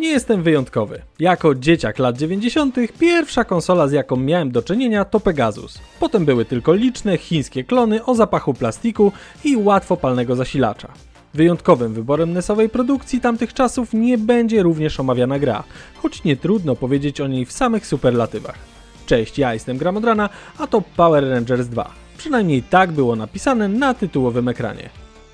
Nie jestem wyjątkowy. Jako dzieciak lat 90. pierwsza konsola z jaką miałem do czynienia to Pegasus. Potem były tylko liczne chińskie klony o zapachu plastiku i łatwopalnego zasilacza. Wyjątkowym wyborem NESowej produkcji tamtych czasów nie będzie również omawiana gra, choć nie trudno powiedzieć o niej w samych superlatywach. Cześć, ja jestem Gramodrana, a to Power Rangers 2. Przynajmniej tak było napisane na tytułowym ekranie.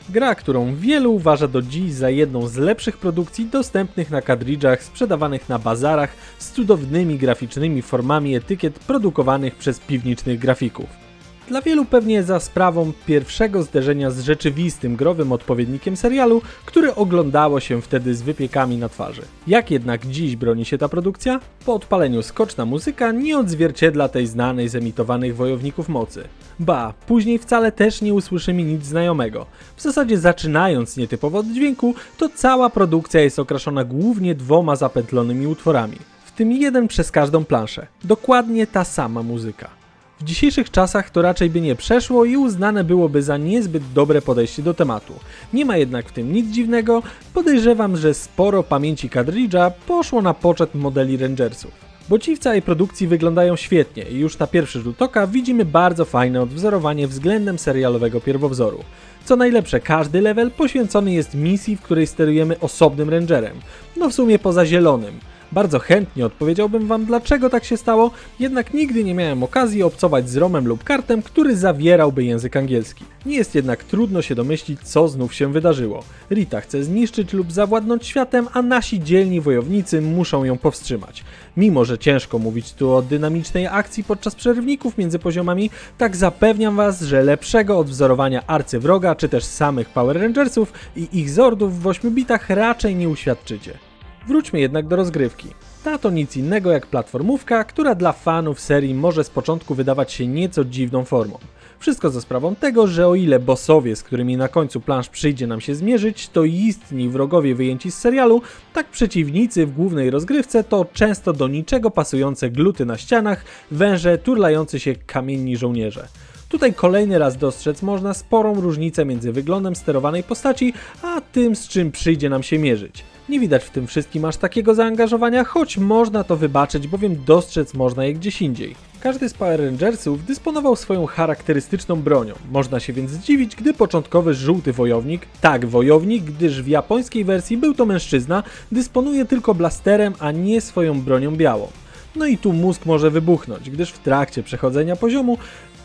Gra, którą wielu uważa do dziś za jedną z lepszych produkcji dostępnych na kadridżach sprzedawanych na bazarach z cudownymi graficznymi formami etykiet produkowanych przez piwniczych grafików. Dla wielu pewnie za sprawą pierwszego zderzenia z rzeczywistym growym odpowiednikiem serialu, który oglądało się wtedy z wypiekami na twarzy. Jak jednak dziś broni się ta produkcja? Po odpaleniu skoczna muzyka nie odzwierciedla tej znanej z emitowanych wojowników mocy. Ba, później wcale też nie usłyszymy nic znajomego. W zasadzie zaczynając nietypowo od dźwięku, to cała produkcja jest okraszona głównie dwoma zapętlonymi utworami. W tym jeden przez każdą planszę. Dokładnie ta sama muzyka. W dzisiejszych czasach to raczej by nie przeszło i uznane byłoby za niezbyt dobre podejście do tematu. Nie ma jednak w tym nic dziwnego, podejrzewam, że sporo pamięci kadridża poszło na poczet modeli Rangersów. Bo ci w całej produkcji wyglądają świetnie i już na pierwszy rzut oka widzimy bardzo fajne odwzorowanie względem serialowego pierwowzoru. Co najlepsze, każdy level poświęcony jest misji, w której sterujemy osobnym rangerem. No w sumie poza zielonym. Bardzo chętnie odpowiedziałbym wam dlaczego tak się stało, jednak nigdy nie miałem okazji obcować z Romem lub kartem, który zawierałby język angielski. Nie jest jednak trudno się domyślić, co znów się wydarzyło. Rita chce zniszczyć lub zawładnąć światem, a nasi dzielni wojownicy muszą ją powstrzymać. Mimo, że ciężko mówić tu o dynamicznej akcji podczas przerywników między poziomami, tak zapewniam was, że lepszego odwzorowania arcywroga, czy też samych Power Rangersów i ich zordów w 8 bitach raczej nie uświadczycie. Wróćmy jednak do rozgrywki. Ta to nic innego jak platformówka, która dla fanów serii może z początku wydawać się nieco dziwną formą. Wszystko za sprawą tego, że o ile bossowie, z którymi na końcu plansz przyjdzie nam się zmierzyć, to istni wrogowie wyjęci z serialu, tak przeciwnicy w głównej rozgrywce to często do niczego pasujące gluty na ścianach, węże, turlający się kamienni żołnierze. Tutaj kolejny raz dostrzec można sporą różnicę między wyglądem sterowanej postaci, a tym z czym przyjdzie nam się mierzyć. Nie widać w tym wszystkim aż takiego zaangażowania, choć można to wybaczyć, bowiem dostrzec można je gdzieś indziej. Każdy z Power Rangersów dysponował swoją charakterystyczną bronią. Można się więc zdziwić, gdy początkowy żółty wojownik, tak wojownik, gdyż w japońskiej wersji był to mężczyzna, dysponuje tylko blasterem, a nie swoją bronią białą. No i tu mózg może wybuchnąć, gdyż w trakcie przechodzenia poziomu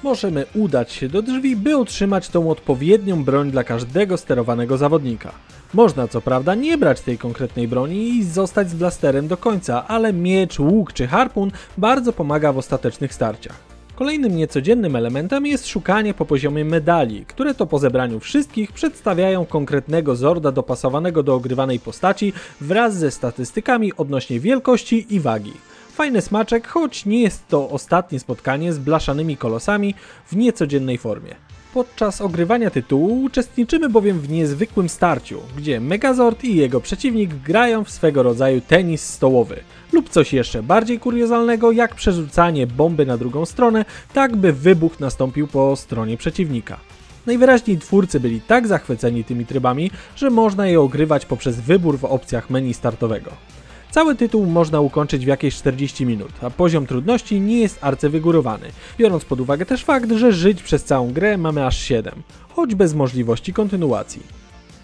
możemy udać się do drzwi, by otrzymać tą odpowiednią broń dla każdego sterowanego zawodnika. Można co prawda nie brać tej konkretnej broni i zostać z blasterem do końca, ale miecz, łuk czy harpun bardzo pomaga w ostatecznych starciach. Kolejnym niecodziennym elementem jest szukanie po poziomie medali, które to po zebraniu wszystkich przedstawiają konkretnego zorda dopasowanego do ogrywanej postaci wraz ze statystykami odnośnie wielkości i wagi. Fajny smaczek, choć nie jest to ostatnie spotkanie z blaszanymi kolosami w niecodziennej formie. Podczas ogrywania tytułu uczestniczymy bowiem w niezwykłym starciu, gdzie Megazord i jego przeciwnik grają w swego rodzaju tenis stołowy, lub coś jeszcze bardziej kuriozalnego jak przerzucanie bomby na drugą stronę, tak by wybuch nastąpił po stronie przeciwnika. Najwyraźniej twórcy byli tak zachwyceni tymi trybami, że można je ogrywać poprzez wybór w opcjach menu startowego. Cały tytuł można ukończyć w jakieś 40 minut, a poziom trudności nie jest arcywygórowany, biorąc pod uwagę też fakt, że żyć przez całą grę mamy aż 7, choć bez możliwości kontynuacji.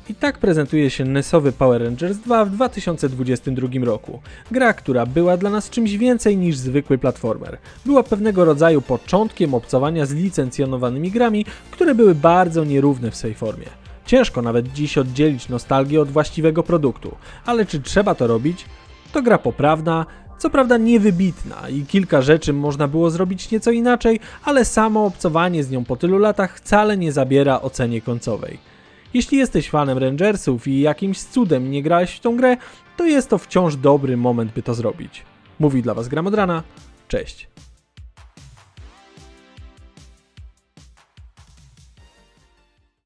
I tak prezentuje się NESowy Power Rangers 2 w 2022 roku. Gra, która była dla nas czymś więcej niż zwykły platformer. Była pewnego rodzaju początkiem obcowania z licencjonowanymi grami, które były bardzo nierówne w swej formie. Ciężko nawet dziś oddzielić nostalgię od właściwego produktu, ale czy trzeba to robić? To gra poprawna, co prawda niewybitna i kilka rzeczy można było zrobić nieco inaczej, ale samo obcowanie z nią po tylu latach wcale nie zabiera ocenie końcowej. Jeśli jesteś fanem Rangersów i jakimś cudem nie grałeś w tą grę, to jest to wciąż dobry moment, by to zrobić. Mówi dla Was Gramodrana. Cześć.